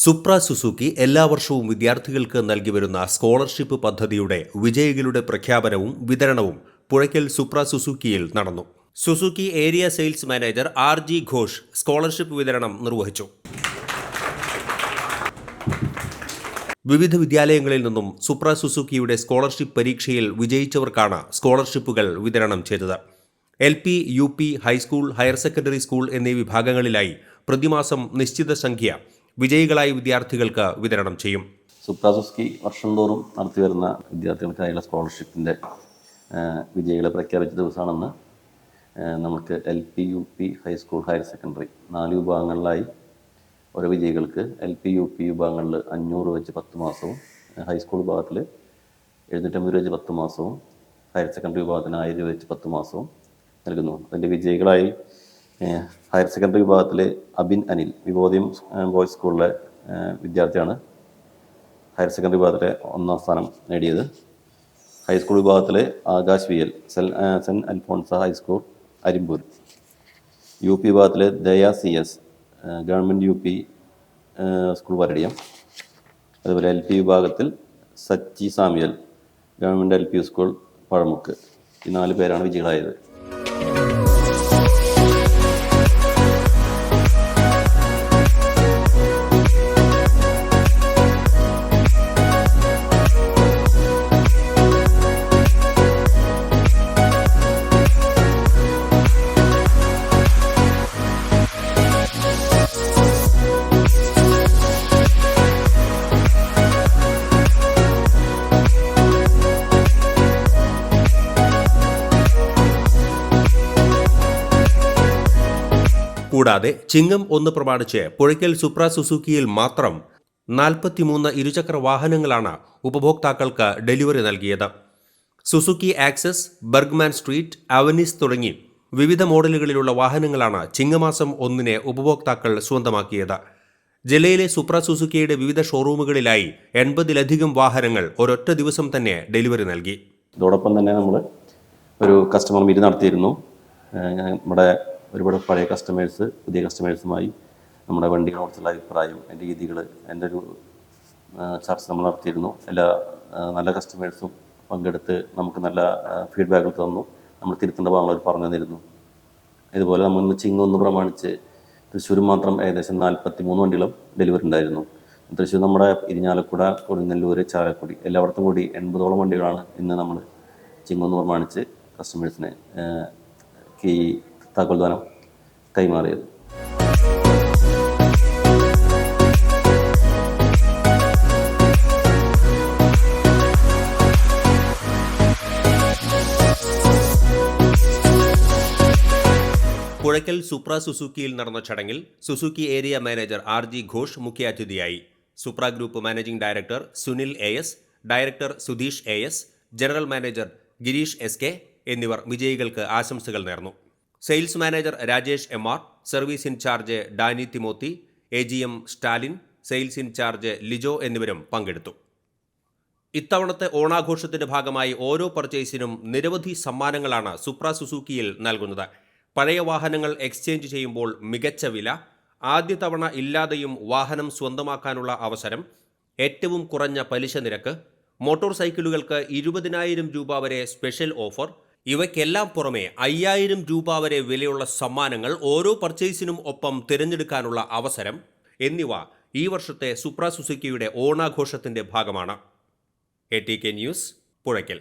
സുപ്ര Suzuki എല്ലാ വർഷവും വിദ്യാർത്ഥികൾക്ക് നൽകി വരുന്ന സ്കോളർഷിപ്പ് പദ്ധതിയുടെ വിജയികളുടെ പ്രഖ്യാപനവും വിതരണവും പുഴയ്ക്കൽ സുപ്ര സുസുക്കിയിൽ നടന്നു. Suzuki area sales manager R G Ghosh scholarship വിതരണം നിർവഹിച്ചു. വിവിധ വിദ്യാലയങ്ങളിൽ നിന്നും സുപ്ര സുസുക്കിയുടെ സ്കോളർഷിപ്പ് പരീക്ഷയിൽ വിജയിച്ചവർക്കാണ് സ്കോളർഷിപ്പുകൾ വിതരണം ചെയ്തത്. L P U P high school higher secondary school എന്നീ വിഭാഗങ്ങളിലായി പ്രതിമാസം നിശ്ചിത സംഖ്യ വിജയികളായ വിദ്യാർത്ഥികൾക്ക് വിതരണം ചെയ്യും. സുപ്രാസുസ്കി വർഷം തോറും നടത്തി വരുന്ന വിദ്യാർത്ഥികൾക്കായുള്ള സ്കോളർഷിപ്പിന്റെ വിജയികളെ പ്രഖ്യാപിച്ച ദിവസമാണെന്ന് നമുക്ക് L P U P high school higher secondary നാല് വിഭാഗങ്ങളിലായി ഓരോ വിജയികൾക്ക് എൽ പി യു പി വിഭാഗങ്ങളിൽ അഞ്ഞൂറ് വെച്ച് പത്ത് മാസവും ഹൈസ്കൂൾ വിഭാഗത്തിൽ എഴുന്നൂറ്റമ്പത് രൂപ വെച്ച് പത്ത് മാസവും ഹയർ സെക്കൻഡറി വിഭാഗത്തിന് ആയിരം രൂപ വെച്ച് പത്ത് മാസവും നൽകുന്നു അതിന്റെ വിജയികളായി ഹയർ സെക്കൻഡറി വിഭാഗത്തിലെ അബിൻ അനിൽ വിബോധ്യം ബോയ്സ് സ്കൂളിലെ വിദ്യാർത്ഥിയാണ് ഹയർ സെക്കൻഡറി വിഭാഗത്തിലെ ഒന്നാം സ്ഥാനം നേടിയത്. ഹൈസ്കൂൾ വിഭാഗത്തിലെ ആകാശ് വിയൽ ഏഹ്, saint Alphonsa high school Arimpur. U P വിഭാഗത്തിൽ Daya C S government U P school Varadiyam അതുപോലെ എൽ പി വിഭാഗത്തിൽ Sachi Samuel government L P school Pazhamukku. ഈ നാല് പേരാണ് വിജയികളായത്. കൂടാതെ ചിങ്ങം ഒന്ന് പ്രമാണിച്ച് പുഴയ്ക്കൽ സുപ്ര സുസുക്കിയിൽ മാത്രം നാൽപ്പത്തിമൂന്ന് ഇരുചക്ര വാഹനങ്ങളാണ് ഉപഭോക്താക്കൾക്ക് ഡെലിവറി നൽകിയത്. Suzuki Access Burgman Street Avenis തുടങ്ങി വിവിധ മോഡലുകളിലുള്ള വാഹനങ്ങളാണ് ചിങ്ങമാസം ഒന്നിനെ ഉപഭോക്താക്കൾ സ്വന്തമാക്കിയത്. ജില്ലയിലെ സുപ്ര സുസുക്കിയുടെ വിവിധ ഷോറൂമുകളിലായി എൺപതിലധികം വാഹനങ്ങൾ ഒരൊറ്റ ദിവസം തന്നെ ഡെലിവറി നൽകി. ഇതോടൊപ്പം തന്നെ നമ്മൾ ഒരു കസ്റ്റമർ മീറ്റ് നടത്തിയിരുന്നു. നമ്മുടെ ഒരുപാട് പഴയ കസ്റ്റമേഴ്സ് പുതിയ കസ്റ്റമേഴ്സുമായി നമ്മുടെ വണ്ടികളോടുള്ള അഭിപ്രായം എന്റെ രീതികൾ എന്റെ ഒരു ചർച്ച നമ്മൾ നടത്തിയിരുന്നു. എല്ലാ നല്ല കസ്റ്റമേഴ്സും പങ്കെടുത്ത് നമുക്ക് നല്ല ഫീഡ്ബാക്കുകൾ തന്നു. നമ്മൾ തിരുത്തേണ്ട ഭാഗങ്ങൾ അവർ പറഞ്ഞു തന്നിരുന്നു. ഇതുപോലെ നമ്മൾ ഇന്ന് ചിങ്ങൊന്ന് പ്രമാണിച്ച് തൃശ്ശൂർ മാത്രം ഏകദേശം നാൽപ്പത്തി മൂന്ന് വണ്ടികളും ഡെലിവറി ഉണ്ടായിരുന്നു. തൃശ്ശൂർ നമ്മുടെ ഇരിഞ്ഞാലക്കുട കൊടുങ്ങല്ലൂർ ചാലക്കുടി എല്ലായിടത്തും കൂടി എൺപതോളം വണ്ടികളാണ് ഇന്ന് നമ്മൾ ചിങ്ങൊന്ന് പ്രമാണിച്ച് കസ്റ്റമേഴ്സിനെ ഈ താക്കോൽദാനം കൈമാറിയത്. പുഴയ്ക്കൽ സുപ്ര സുസുക്കിയിൽ നടന്ന ചടങ്ങിൽ Suzuki area manager R G Ghosh മുഖ്യാതിഥിയായി. Supra group managing director Sunil A S director Sudheesh A S general manager Girish S K എന്നിവർ വിജയികൾക്ക് ആശംസകൾ നേർന്നു. Sales manager Rajesh M R service in charge Danny Timothy A G M Stalin sales in charge Lijo എന്നിവരും പങ്കെടുത്തു. ഇത്തവണത്തെ ഓണാഘോഷത്തിന്റെ ഭാഗമായി ഓരോ പർച്ചേസിനും നിരവധി സമ്മാനങ്ങളാണ് സുപ്ര സുസുക്കിയിൽ നൽകുന്നത്. പഴയ വാഹനങ്ങൾ എക്സ്ചേഞ്ച് ചെയ്യുമ്പോൾ മികച്ച വില ആദ്യ തവണ ഇല്ലാതെയും വാഹനം സ്വന്തമാക്കാനുള്ള അവസരം ഏറ്റവും കുറഞ്ഞ പലിശ നിരക്ക് മോട്ടോർ സൈക്കിളുകൾക്ക് ഇരുപതിനായിരം രൂപ വരെ സ്പെഷ്യൽ ഓഫർ ഇവയ്ക്കെല്ലാം പുറമെ അയ്യായിരം രൂപ വരെ വിലയുള്ള സമ്മാനങ്ങൾ ഓരോ പർച്ചേസിനും ഒപ്പം തിരഞ്ഞെടുക്കാനുള്ള അവസരം എന്നിവ ഈ വർഷത്തെ സുപ്ര സുസുക്കിയുടെ ഓണാഘോഷത്തിന്റെ ഭാഗമാണ്. A T K news Puzhakkal